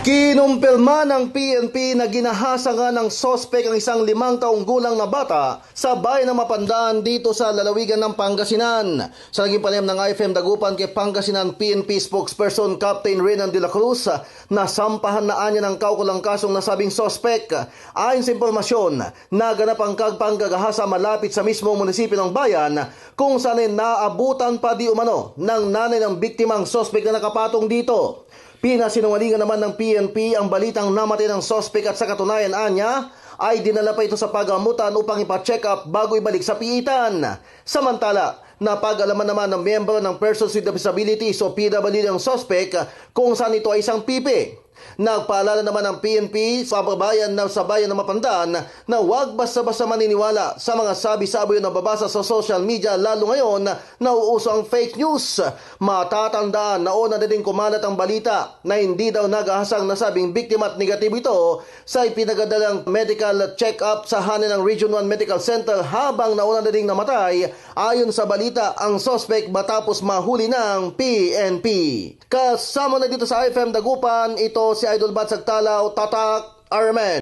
Kinumpirma ng PNP na ginahasa nga ng sospek ang isang limang taong gulang na bata sa bayan ng Mapandaan dito sa lalawigan ng Pangasinan. Sa naging panayam ng IFM Dagupan kay Pangasinan PNP spokesperson Captain Renan de la Cruz na sampahan na anya ng kaukulang kasong nasabing sospek. Ayon sa impormasyon, naganap ang kagpanggagahasa malapit sa mismong munisipyo ng bayan kung saan naabutan pa di umano ng nanay ng biktimang sospek na nakapatong dito. Pinasinungalingan naman ng PNP ang balitang namatay ng sospek at sa katunayan anya ay dinala pa ito sa pagamutan upang ipa-check up bago ibalik sa piitan. Samantala, napag-alaman naman ng miyembro ng Persons with Disabilities o PWD ang sospek kung saan ito ay isang pipi. Nagpaalala naman ng PNP sa babayan na sa bayan ng Mapandaan na huwag basta-basta maniniwala sa mga sabi-sabi na nababasa sa social media lalo ngayon na uuso ang fake news. Matatandaan na una na din kumalat ang balita na hindi daw nagahasang nasabing biktima at negatibo ito sa ipinagadalang medical check-up sa hanin ng Region 1 Medical Center habang nauna na ding namatay ayon sa balita ang suspect matapos mahuli ng PNP. Kasama na dito sa IFM Dagupan, ito si Idol Batsag Talaw, Tatak Armen.